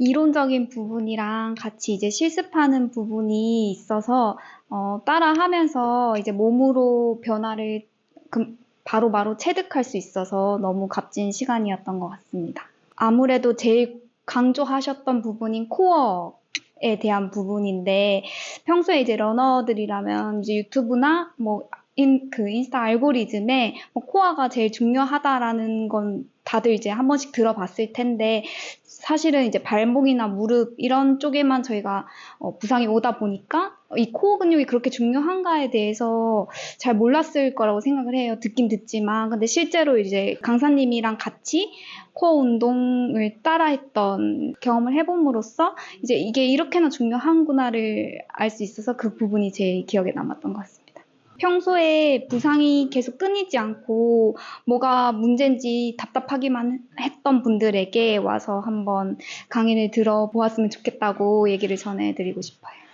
이론적인 부분이랑 같이 이제 실습하는 부분이 있어서 어, 따라하면서 이제 몸으로 변화를 금- 바로 바로 체득할 수 있어서 너무 값진 시간이었던 것 같습니다. 아무래도 제일 강조하셨던 부분인 코어 에 대한 부분인데 평소에 이제 러너들이라면 이제 유튜브나 뭐 인, 그 인스타 알고리즘에 뭐 코어가 제일 중요하다라는 건 다들 이제 한 번씩 들어봤을 텐데 사실은 이제 발목이나 무릎 이런 쪽에만 저희가 어, 부상이 오다 보니까 이 코어 근육이 그렇게 중요한가에 대해서 잘 몰랐을 거라고 생각을 해요. 듣긴 듣지만 근데 실제로 이제 강사님이랑 같이 코어 운동을 따라했던 경험을 해봄으로써 이제 이게 이렇게나 중요한구나를 알 수 있어서 그 부분이 제일 기억에 남았던 것 같습니다. 평소에 부상이 계속 끊이지 않고 뭐가 문제인지 답답하기만 했던 분들에게 와서 한번 강의를 들어보았으면 좋겠다고 얘기를 전해드리고 싶어요.